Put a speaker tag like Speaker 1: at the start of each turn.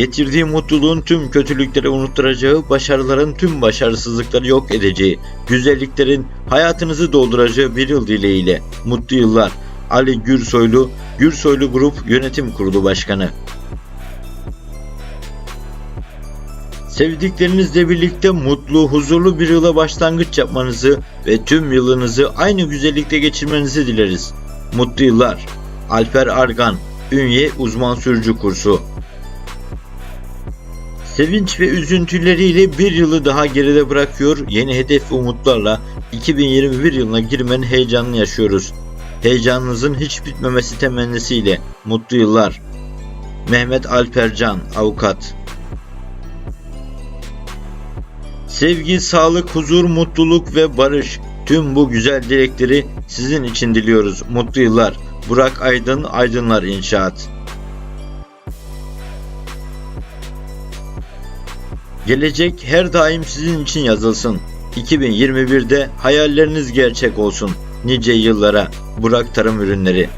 Speaker 1: Getirdiği mutluluğun tüm kötülükleri unutturacağı, başarıların tüm başarısızlıkları yok edeceği, güzelliklerin hayatınızı dolduracağı bir yıl dileğiyle. Mutlu yıllar. Ali Gürsoylu, Gürsoylu Grup Yönetim Kurulu Başkanı. Sevdiklerinizle birlikte mutlu, huzurlu bir yıla başlangıç yapmanızı ve tüm yılınızı aynı güzellikte geçirmenizi dileriz. Mutlu yıllar. Alper Argan, Ünye Uzman Sürücü Kursu. Sevinç ve üzüntüleriyle bir yılı daha geride bırakıyor, yeni hedef ve umutlarla 2021 yılına girmenin heyecanını yaşıyoruz. Heyecanınızın hiç bitmemesi temennisiyle mutlu yıllar. Mehmet Alpercan, Avukat Sevgi, sağlık, huzur, mutluluk ve barış. Tüm bu güzel dilekleri sizin için diliyoruz. Mutlu yıllar. Burak Aydın, Aydınlar İnşaat. Gelecek her daim sizin için yazılsın. 2021'de hayalleriniz gerçek olsun. Nice yıllara. Burak Tarım Ürünleri